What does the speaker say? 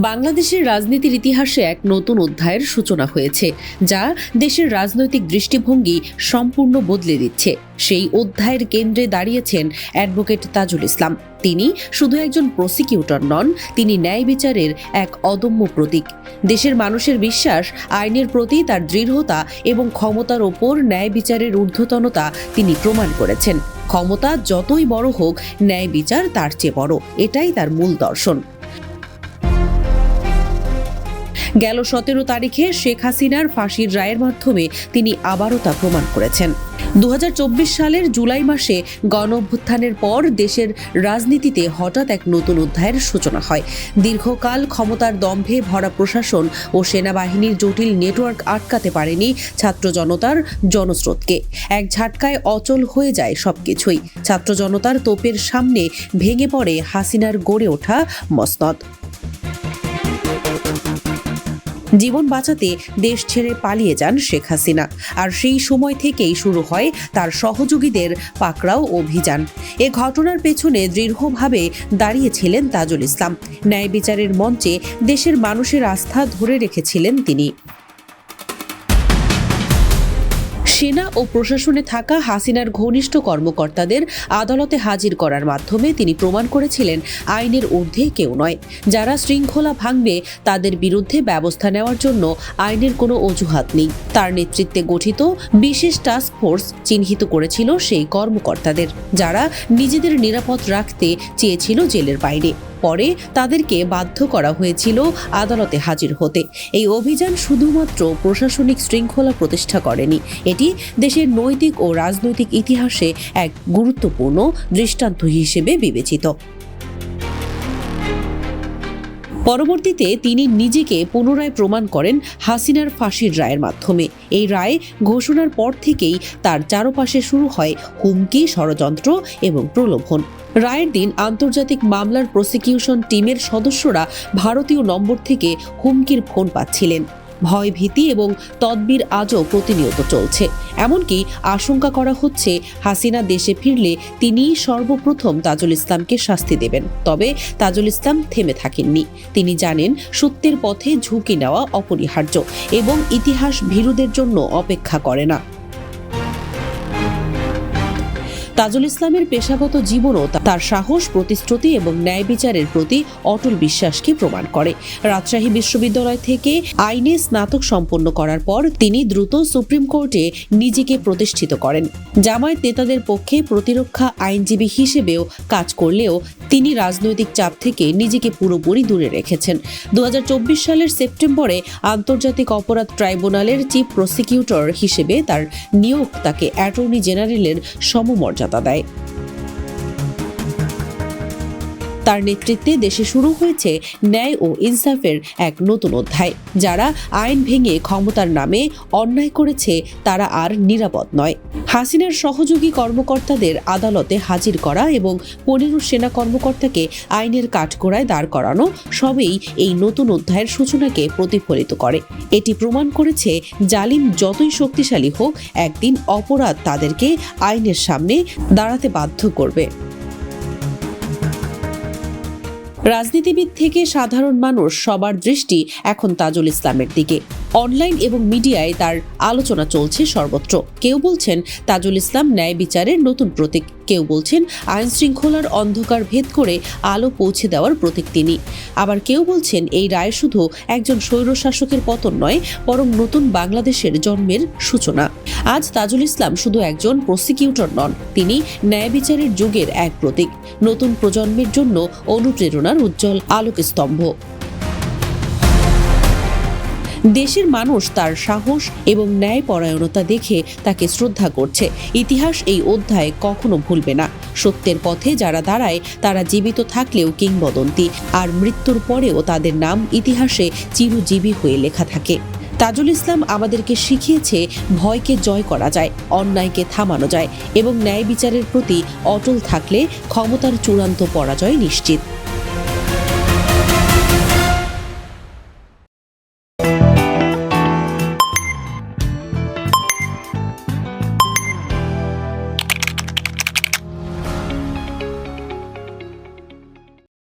বাংলাদেশের রাজনীতির ইতিহাসে এক নতুন অধ্যায়ের সূচনা হয়েছে, যা দেশের রাজনৈতিক দৃষ্টিভঙ্গি সম্পূর্ণ বদলে দিচ্ছে। সেই অধ্যায়ের কেন্দ্রে দাঁড়িয়েছেন অ্যাডভোকেট তাজুল ইসলাম। তিনি শুধু একজন প্রসিকিউটর নন, তিনি ন্যায় বিচারের এক অদম্য প্রতীক। দেশের মানুষের বিশ্বাস, আইনের প্রতি তার দৃঢ়তা এবং ক্ষমতার ওপর ন্যায় বিচারের ঊর্ধ্বতনতা তিনি প্রমাণ করেছেন। ক্ষমতা যতই বড় হোক, ন্যায় বিচার তার চেয়ে বড়, এটাই তার মূল দর্শন। গেল সতেরো তারিখে শেখ হাসিনার ফাঁসির রায়ের মাধ্যমে তিনি আবারও তা প্রমাণ করেছেন। দু হাজার চব্বিশ সালের জুলাই মাসে গণ অভ্যুত্থানের পর দেশের রাজনীতিতে হঠাৎ এক নতুন অধ্যায়ের সূচনা হয়। দীর্ঘকাল ক্ষমতার দম্ভে ভরা প্রশাসন ও সেনাবাহিনীর জটিল নেটওয়ার্ক আটকাতে পারেনি ছাত্র জনতার জনস্রোতকে। এক ঝাটকায় অচল হয়ে যায় সবকিছুই। ছাত্র জনতার তোপের সামনে ভেঙে পড়ে হাসিনার গড়ে ওঠা মসনদ। জীবন বাঁচাতে দেশ ছেড়ে পালিয়ে যান শেখ হাসিনা। আর সেই সময় থেকেই শুরু হয় তার সহযোগীদের পাকড়াও অভিযান। এ ঘটনার পেছনে দৃঢ়ভাবে দাঁড়িয়েছিলেন তাজুল ইসলাম। ন্যায় বিচারের মঞ্চে দেশের মানুষের আস্থা ধরে রেখেছিলেন তিনি। সেনা ও প্রশাসনে থাকা হাসিনার ঘনিষ্ঠ কর্মকর্তাদের আদালতে হাজির করার মাধ্যমে তিনি প্রমাণ করেছিলেন আইনের ঊর্ধ্বে কেউ নয়। যারা শৃঙ্খলা ভাঙবে, তাদের বিরুদ্ধে ব্যবস্থা নেওয়ার জন্য আইনের কোনো অজুহাত নেই। তার নেতৃত্বে গঠিত বিশেষ টাস্ক ফোর্স চিহ্নিত করেছিল সেই কর্মকর্তাদের, যারা নিজেদের নিরাপদ রাখতে চেয়েছিল জেলের বাইরে। পরে তাদেরকে বাধ্য করা হয়েছিল আদালতে হাজির হতে। এই অভিযান শুধুমাত্র প্রশাসনিক শৃঙ্খলা প্রতিষ্ঠা করেনি। এটি দেশের নৈতিক ও রাজনৈতিক ইতিহাসে এক গুরুত্বপূর্ণ দৃষ্টান্ত হিসেবে বিবেচিত। পরবর্তীতে তিনি নিজেকে পুনরায় প্রমাণ করেন হাসিনার ফাঁসির রায়ের মাধ্যমে। এই রায় ঘোষণার পর থেকেই তার চারপাশে শুরু হয় হুমকি, ষড়যন্ত্র এবং প্রলোভন। রায়ের দিন আন্তর্জাতিক মামলার প্রসিকিউশন টিমের সদস্যরা ভারতীয় নম্বর থেকে হুমকির ফোন পাচ্ছিলেন। ভয় ভীতি এবং তদবির আজও প্রতিনিয়ত চলছে। এমনকি আশঙ্কা করা হচ্ছে, হাসিনা দেশে ফিরলে তিনিই সর্বপ্রথম তাজুল ইসলামকে শাস্তি দেবেন। তবে তাজুল ইসলাম থেমে থাকেননি। তিনি জানেন, সত্যের পথে ঝুঁকি নেওয়া অপরিহার্য এবং ইতিহাস ভীরুদের জন্য অপেক্ষা করে না। তাজুল ইসলামের পেশাগত জীবনও তার সাহস, প্রতিশ্রুতি এবং ন্যায় বিচারের প্রতি অটল বিশ্বাসকে প্রমাণ করে। রাজশাহী বিশ্ববিদ্যালয় থেকে আইনে স্নাতক সম্পন্ন করার পর তিনি দ্রুত সুপ্রিম কোর্টে নিজেকে প্রতিষ্ঠিত করেন। জামায়াত নেতাদের পক্ষে প্রতিরক্ষা আইনজীবী হিসেবেও কাজ করলেও তিনি রাজনৈতিক চাপ থেকে নিজেকে পুরোপুরি দূরে রেখেছেন। দু হাজার চব্বিশ সালের সেপ্টেম্বরে আন্তর্জাতিক অপরাধ ট্রাইব্যুনালের চিফ প্রসিকিউটর হিসেবে তার নিয়োগ তাকে অ্যাটর্নি জেনারেলের সমমর্যাদা Bye bye. তার নেতৃত্বে দেশে শুরু হয়েছে ন্যায় ও ইনসাফের এক নতুন অধ্যায়। যারা আইন ভেঙে ক্ষমতার নামে অন্যায় করেছে, তারা আর নিরাপদ নয়। হাসিনার সহযোগী কর্মকর্তাদের আদালতে হাজির করা এবং পনেরো সেনা কর্মকর্তাকে আইনের কাঠগোড়ায় দাঁড় করানো, সবেই এই নতুন অধ্যায়ের সূচনাকে প্রতিফলিত করে। এটি প্রমাণ করেছে জালিম যতই শক্তিশালী হোক, একদিন অপরাধ তাদেরকে আইনের সামনে দাঁড়াতে বাধ্য করবে। রাজনীতিবিদ থেকে সাধারণ মানুষ সবার দৃষ্টি এখন তাজুল ইসলামের দিকে। অনলাইন এবং মিডিয়ায় তার আলোচনা চলছে সর্বত্র। কেউ বলছেন, তাজুল ইসলাম ন্যায় বিচারের নতুন প্রতীক। কেউ বলছেন, আইন শৃঙ্খলার অন্ধকার ভেদ করে আলো পৌঁছে দেওয়ার প্রতীক তিনি। আবার কেউ বলছেন, এই রায় শুধু একজন স্বৈরশাসকের পতন নয়, বরং নতুন বাংলাদেশের জন্মের সূচনা। আজ তাজুল ইসলাম শুধু একজন প্রসিকিউটর নন, তিনি ন্যায় বিচারের যুগের এক প্রতীক। নতুন প্রজন্মের জন্য অনুপ্রেরণার উজ্জ্বল আলোকস্তম্ভ। দেশের মানুষ তার সাহস এবং ন্যায়পরায়ণতা দেখে তাকে শ্রদ্ধা করছে। ইতিহাস এই অধ্যায় কখনো ভুলবে না। সত্যের পথে যারা দাঁড়ায়, তারা জীবিত থাকলেও কিংবদন্তি, আর মৃত্যুর পরেও তাদের নাম ইতিহাসে চিরজীবী হয়ে লেখা থাকে। তাজুল ইসলাম আমাদেরকে শিখিয়েছে, ভয়কে জয় করা যায়, অন্যায়কে থামানো যায় এবং ন্যায় বিচারের প্রতি অটল থাকলে ক্ষমতার চূড়ান্ত পরাজয় নিশ্চিত।